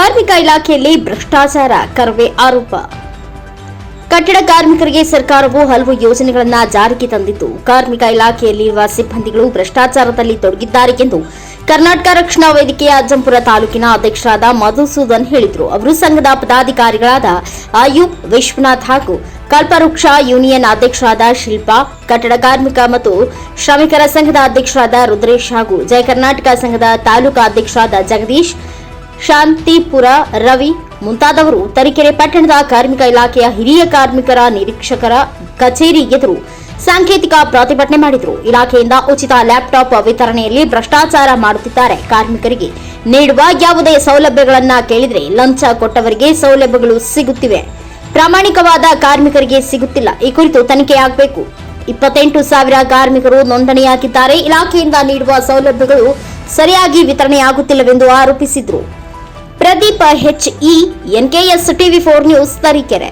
ಕಾರ್ಮಿಕ ಇಲಾಖೆಯಲ್ಲಿ ಭ್ರಷ್ಟಾಚಾರ ಕರವೇ ಆರೋಪ. ಕಟ್ಟಡ ಕಾರ್ಮಿಕರಿಗೆ ಸರ್ಕಾರವು ಹಲವು ಯೋಜನೆಗಳನ್ನು ಜಾರಿಗೆ ತಂದಿದ್ದು, ಕಾರ್ಮಿಕ ಇಲಾಖೆಯಲ್ಲಿರುವ ಸಿಬ್ಬಂದಿಗಳು ಭ್ರಷ್ಟಾಚಾರದಲ್ಲಿ ತೊಡಗಿದ್ದಾರೆ ಎಂದು ಕರ್ನಾಟಕ ರಕ್ಷಣಾ ವೇದಿಕೆಯ ಅಜ್ಜಂಪುರ ತಾಲೂಕಿನ ಅಧ್ಯಕ್ಷರಾದ ಮಧುಸೂದನ್ ಹೇಳಿದರು. ಅವರು ಸಂಘದ ಪದಾಧಿಕಾರಿಗಳಾದ ಆಯೂಬ್, ವಿಶ್ವನಾಥ್ ಹಾಗೂ ಕಲ್ಪವೃಕ್ಷ ಯೂನಿಯನ್ ಅಧ್ಯಕ್ಷರಾದ ಶಿಲ್ಪಾ, ಕಟ್ಟಡ ಕಾರ್ಮಿಕ ಮತ್ತು ಶ್ರಮಿಕರ ಸಂಘದ ಅಧ್ಯಕ್ಷರಾದ ರುದ್ರೇಶ್ ಹಾಗೂ ಜಯ ಕರ್ನಾಟಕ ಸಂಘದ ತಾಲೂಕಾ ಅಧ್ಯಕ್ಷರಾದ ಜಗದೀಶ್ ಶಾಂತಿಪುರ ರವಿ ಮುಂತಾದವರು ತರೀಕೆರೆ ಪಟ್ಟಣದ ಕಾರ್ಮಿಕ ಇಲಾಖೆಯ ಹಿರಿಯ ಕಾರ್ಮಿಕರ ನಿರೀಕ್ಷಕರ ಕಚೇರಿ ಎದುರು ಸಾಂಕೇತಿಕ ಪ್ರತಿಭಟನೆ ಮಾಡಿದರು. ಇಲಾಖೆಯಿಂದ ಉಚಿತ ಲ್ಯಾಪ್ಟಾಪ್ ವಿತರಣೆಯಲ್ಲಿ ಭ್ರಷ್ಟಾಚಾರ ಮಾಡುತ್ತಿದ್ದಾರೆ. ಕಾರ್ಮಿಕರಿಗೆ ನೀಡುವ ಯಾವುದೇ ಸೌಲಭ್ಯಗಳನ್ನ ಕೇಳಿದರೆ ಲಂಚ ಕೊಟ್ಟವರಿಗೆ ಸೌಲಭ್ಯಗಳು ಸಿಗುತ್ತಿವೆ. ಪ್ರಾಮಾಣಿಕವಾದ ಕಾರ್ಮಿಕರಿಗೆ ಸಿಗುತ್ತಿಲ್ಲ. ಈ ಕುರಿತು ತನಿಖೆಯಾಗಬೇಕು ಇಪ್ಪತ್ತೆಂಟು ಸಾವಿರ ಕಾರ್ಮಿಕರು ನೋಂದಣಿಯಾಗಿದ್ದಾರೆ. ಇಲಾಖೆಯಿಂದ ನೀಡುವ ಸೌಲಭ್ಯಗಳು ಸರಿಯಾಗಿ ವಿತರಣೆಯಾಗುತ್ತಿಲ್ಲವೆಂದು ಆರೋಪಿಸಿದ್ರು. Pradeep H E NKS TV four news Tarikere.